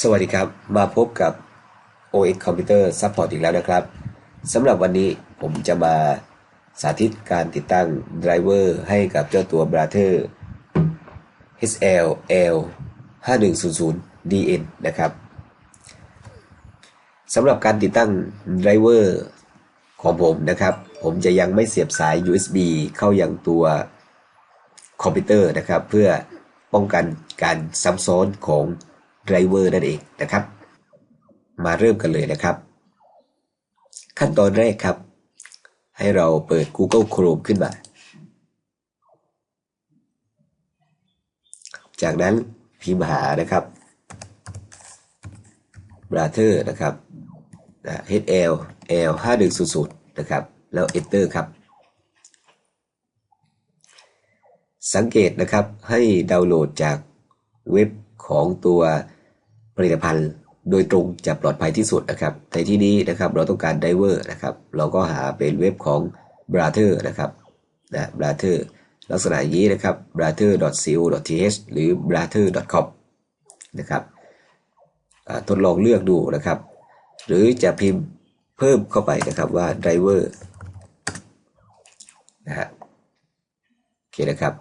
สวัสดีครับ มาพบกับ OS Computer Support อีกแล้วนะครับสำหรับวันนี้ผมจะมาสาธิตการติดตั้งไดรเวอร์ให้กับเจ้าตัว Brother HLL 5100 DN นะครับสำหรับการติดตั้งไดรเวอร์ของผมนะครับ ผมจะยังไม่เสียบสาย USB เข้ายังตัวคอมพิวเตอร์นะครับ เพื่อป้องกันการซ้ำซ้อนของ ไดรเวอร์นั่นเองนะครับ มาเริ่มกันเลยนะครับ ขั้นตอนแรกครับ ให้เราเปิด Google Chrome ขึ้นมา จากนั้นพิมพ์หานะครับ brother นะครับ HL L 5100นะครับ แล้ว enter ครับ สังเกตนะครับให้ดาวน์โหลดจากเว็บของตัว ผลิตภัณฑ์โดยตรงจะปลอดภัยที่สุดนะครับในที่นี้นะครับเราต้องการไดเวอร์นะครับเราก็หาเป็นเว็บของ brother นะครับนะ brother ลักษณะยี้นะครับ brother.co.th หรือ brother.com นะครับทดลองเลือกดูนะครับ หรือจะพิมพ์เพิ่มเข้าไปนะครับว่า driver นะฮะโอเคนะครับ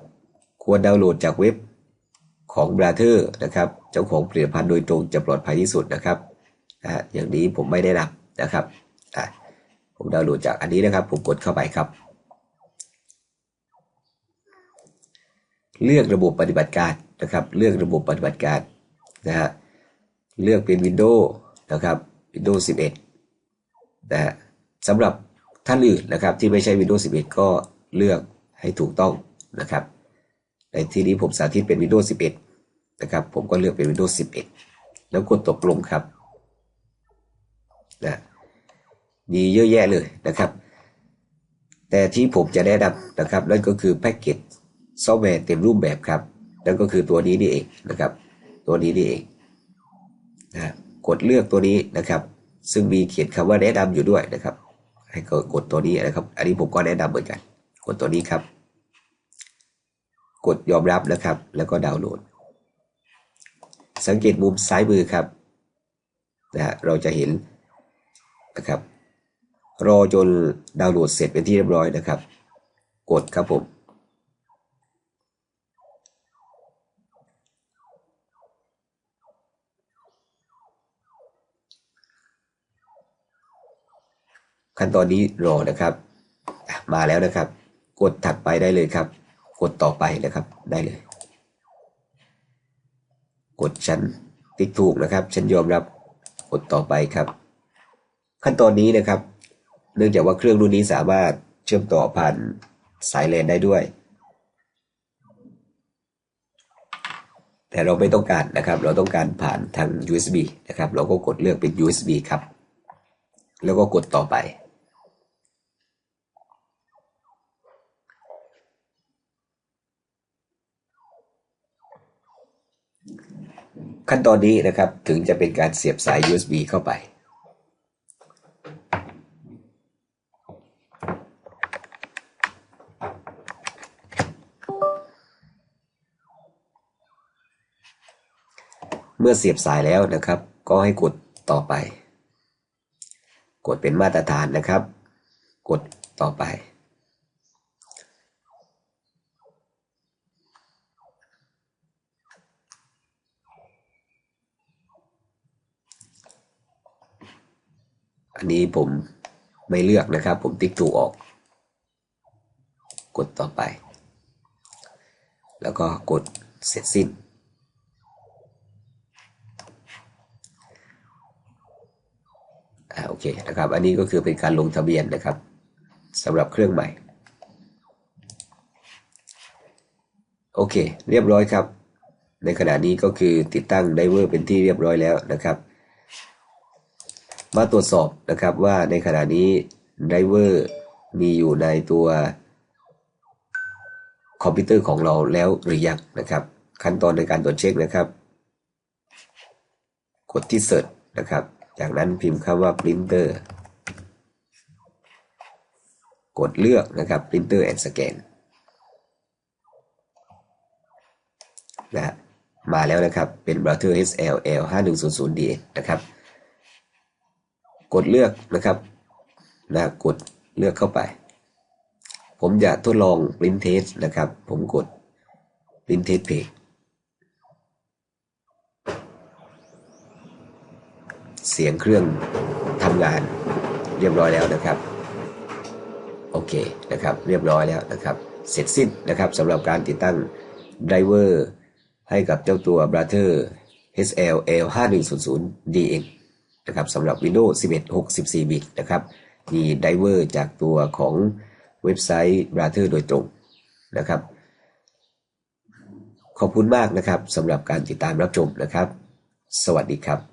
ควรดาวน์โหลดจากเว็บ ของ Brother นะครับ เจ้าของผลิตภัณฑ์โดยตรงจะปลอดภัยที่สุดนะครับนะอย่างนี้ผมไม่ได้นำนะครับผมดาวน์โหลดจากอันนี้นะครับ ผมกดเข้าไปครับ เลือกระบบปฏิบัติการนะครับ เลือกระบบปฏิบัติการนะฮะเลือกเป็น Windows นะครับ Windows 11นะฮะสำหรับท่านอื่นนะครับที่ไม่ใช่ Windows 11 ก็เลือกให้ถูกต้องนะครับ ในที่นี้ผมสาธิตเป็น Windows 11 นะครับ ผมก็เลือกเป็น Windows 11 แล้วกดตกลงครับนะมีเยอะแยะเลยนะครับ แต่ที่ผมจะแนะนำนะครับนั่นก็คือแพ็กเกจซอฟต์แวร์เต็มรูปแบบครับ นั่นก็คือตัวนี้นี่เองนะครับ ตัวนี้นี่เองนะกดเลือกตัวนี้นะครับ ซึ่งมีเขียนคำว่าแนะนำอยู่ด้วยนะครับ ให้กดตัวนี้นะครับ อันนี้ผมก็แนะนำเหมือนกัน กดตัวนี้ครับ กดยอมรับนะครับ แล้วก็ดาวน์โหลด สังเกตมุมซ้ายมือครับนะเราจะเห็นนะครับ รอจนดาวน์โหลดเสร็จเป็นที่เรียบร้อยนะครับ กดครับผมขั้นตอนนี้รอนะครับ มาแล้วนะครับ กดถัดไปได้เลยครับ กดต่อไปนะครับได้เลย กดฉันติ๊กถูกนะครับฉันยอมรับกดต่อไปครับ ขั้นตอนนี้นะครับ เนื่องจากว่าเครื่องรุ่นนี้สามารถเชื่อมต่อผ่านสายเลนได้ด้วย แต่เราไม่ต้องการนะครับ เราต้องการผ่านทาง USB นะครับ เราก็กดเลือกเป็น USB ครับ แล้วก็กดต่อไป ขั้นตอนนี้นะครับถึงจะเป็นการเสียบสาย USB เข้าไป เมื่อเสียบสายแล้วนะครับ ก็ให้กดต่อไป กดเป็นมาตรฐานนะครับ กดต่อไป อันนี้ผมไม่เลือกนะครับ ผมติ๊กถูกออก กดต่อไป แล้วก็กดเสร็จสิ้น อ่าโอเคนะครับ อันนี้ก็คือเป็นการลงทะเบียนนะครับสำหรับเครื่องใหม่ โอเค เรียบร้อยครับ ในขณะนี้ก็คือติดตั้งไดเวอร์เป็นที่เรียบร้อยแล้วนะครับ มาตรวจสอบนะครับว่าในขณะนี้ไดเวอร์มีอยู่ในตัวคอมพิวเตอร์ของเราแล้วหรือยังนะครับ ขั้นตอนในการตรวจเช็คนะครับ กดที่ Search นะครับ จากนั้นพิมพ์คำว่า printer กดเลือกนะครับ printer and scan นะมาแล้วนะครับ เป็น Brother HLL 5100D นะครับ กดเลือกนะครับนะกดเลือกเข้าไป ผมจะทดลอง print test นะครับ ผมกด print test page เสียงเครื่องทำงานเรียบร้อยแล้วนะครับ โอเคนะครับ เรียบร้อยแล้วนะครับ เสร็จสิ้นนะครับสำหรับการติดตั้งไดรเวอร์ให้กับเจ้าตัว Brother HL L 5100 DX นะครับสำหรับ Windows 11 64 บิตนะครับมีไดเวอร์จากตัวของเว็บไซต์ Brother โดยตรงนะครับ ขอบคุณมากนะครับสำหรับการติดตามรับชมนะครับ สวัสดีครับ